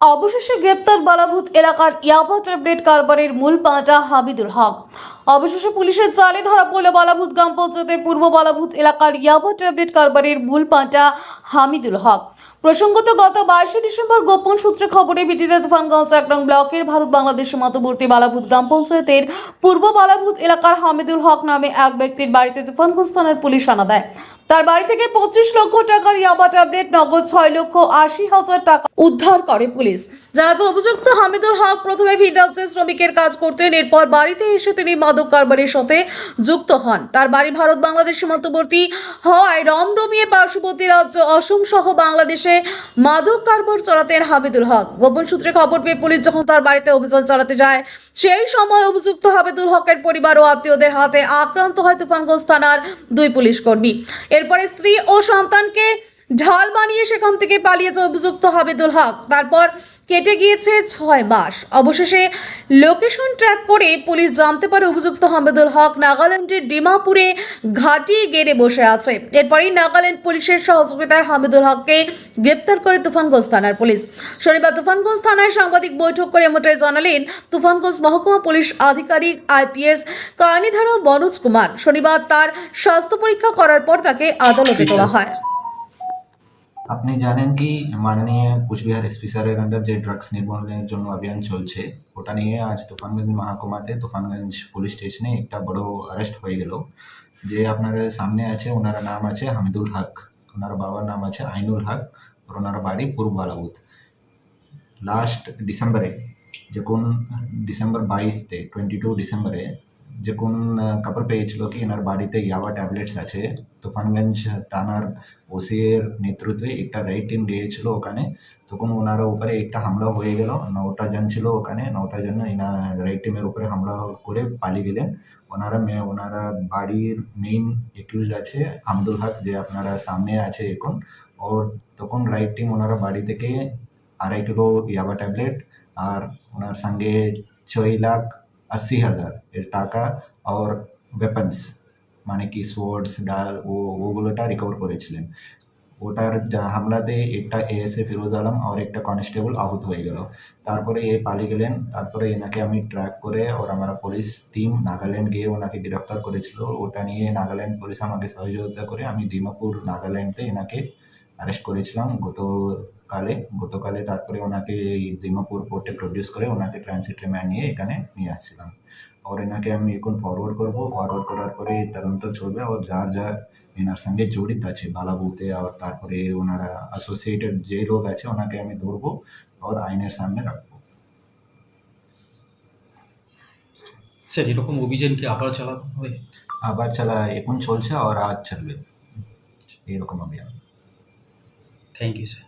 অবশেষে গ্রেপ্তার বালাভূত এলাকার ইয়াবা ট্যাবলেট কারবারের মূল পাঁটা হাবিদুল হক। অবশেষে পুলিশের জালে ধরা পড়ল বালাভূত গ্রাম পঞ্চায়েতের পূর্ব বালাভূত এলাকার ইয়াবা ট্যাবলেট কারবারের মূল পাঁটা হামিদুল হক। প্রসঙ্গত, গত বাইশে ডিসেম্বর গোপন সূত্রে খবরে ভিত্তিতে তুফানগঞ্জ এক নং ব্লকের ভারত বাংলাদেশ সীমান্তবর্তী বালাভূত গ্রাম পঞ্চায়েতের পূর্ব বালাভূত এলাকার হামিদুল হক নামে এক ব্যক্তির বাড়িতে তুফানগঞ্জ থানার পুলিশ আনা দেয়। তার বাড়ি থেকে পঁচিশ লক্ষ টাকার ইয়াবা ট্যাবলেট, নগদ ছয় লক্ষ আশি হাজার টাকা উদ্ধার করে পুলিশ। জানা যায়, অভিযুক্ত হামিদুল হক প্রথমে ভিন রাজ্যে শ্রমিকের কাজ করতেন, এরপর বাড়িতে এসে তিনি মাদক কারবারের সাথে যুক্ত হন। তার বাড়ি ভারত বাংলাদেশ সীমান্তবর্তী হওয়ায় রমরমিয়ে পার্শ্ববর্তী রাজ্য অসম সহ বাংলাদেশে মাদক কারবার চালাতেন হামিদুল হক। গোপন সূত্রে খবর পেয়ে পুলিশ যখন তার বাড়িতে অভিযান চালাতে যায়, সেই সময় অভিযুক্ত হামিদুল হকের পরিবার ও আত্মীয়দের হাতে আক্রান্ত হয় তুফানগঞ্জ থানার দুই পুলিশ কর্মী। এরপরে স্ত্রী ও সন্তানকে ঢাল বানিয়ে সেখান থেকে পালিয়েছে অভিযুক্ত হামিদুল হক। তারপর কেটে গিয়েছে ছয় মাস। অবশেষে লোকেশন ট্র্যাক করে পুলিশ জানতে পারে অভিযুক্ত হামিদুল হক নাগাল্যান্ডের ডিমাপুরে ঘাটি গেড়ে বসে আছে। এরপরেই নাগাল্যান্ড পুলিশের সহযোগিতায় হামিদুল হককে গ্রেপ্তার করে তুফানগঞ্জ থানার পুলিশ। শনিবার তুফানগঞ্জ থানায় সাংবাদিক বৈঠক করে এমনটাই জানালেন তুফানগঞ্জ মহকুমা পুলিশ আধিকারিক আইপিএস কাহিনীধারা মনোজ কুমার। শনিবার তার স্বাস্থ্য পরীক্ষা করার পর তাকে আদালতে তোলা হয়। আপনি জানেন কি? মাননীয় কুচবিহার এসপি স্যারের আন্ডার যে ড্রাগস নির্মূলনের জন্য অভিযান চলছে, ওটা নিয়ে আজ তুফানগঞ্জ মহাকুমাতে তুফানগঞ্জ পুলিশ স্টেশনে একটা বড় অ্যারেস্ট হয়ে গেল। যে আপনার সামনে আছে, ওনার নাম আছে হামিদুল হক। ওনার বাবার নাম আছে আইনুল হক আর ওনার বাড়ি পূর্ব বালাউদ লাস্ট ডিসেম্বরে, যখন ডিসেম্বর বাইশতে টোয়েন্টি টু ডিসেম্বরে যখন কোন খবর পেয়েছিল কি, এনার বাড়িতে ইয়াবা ট্যাবলেটস আছে, তুফানগঞ্জ থানার ওসি এর নেতৃত্বে একটা রাইড টিম গিয়েছিল ওখানে, তখন ওনার উপরে একটা হামলা হয়ে গেল, নটা জন ছিল ওখানে, নটা জন এনা রাইড টিমের উপরে হামলা করে পালিয়ে গেলেন। ওনারা মেয়ে ওনারা বাড়ির মেইন একিউজ আছে, আব্দুল হক, যে আপনারা সামনে আছে এখন। ওর তখন রাইড টিম ওনারা বাড়ি থেকে আড়াই কিলো ইয়াবা ট্যাবলেট আর ওনার সঙ্গে ছয় লাখ আশি হাজার এর টাকা আর ওয়েপন্স মানে কি সোর্ডস ডাল, ও, ওগুলোটা রিকভার করেছিলেন। ওটার হামলাতে একটা এএসএ ফিরোজ আলম আর একটা কনস্টেবল আহত হয়ে গেল। তারপরে এ পালিয়ে গেলেন, তারপরে এনাকে আমি ট্র্যাক করে ওর আমার পুলিশ টিম নাগাল্যান্ড গিয়ে ওনাকে গ্রেফতার করেছিল। ওটা নিয়ে নাগাল্যান্ড পুলিশ আমাকে সহযোগিতা করে আমি দিমাপুর নাগাল্যান্ডতে এনাকে অ্যারেস্ট করেছিলাম। গতকালে গতকালে তারপরে ওনাকে এই দিমাপুর কোর্টে প্রডিউস করে ওনাকে ট্রানজিট রিমান্ড নিয়ে এখানে নিয়ে আসছিলাম। আর এনাকে আমি এখন ফরওয়ার্ড করব। ফরওয়ার্ড করার পরে তদন্ত চলবে। আর যার যার এনার সঙ্গে জড়িত আছে বালাবুতে আর তারপরে ওনারা অ্যাসোসিয়েটেড যে লোক আছে ওনাকে আমি ধরবো আর আইনের সামনে রাখব। স্যার এরকম অভিযান কি আবার চালাতে হবে? আবার চালা এখন চলছে আর আজ চলবে। এরকম অভিযান। Thank you sir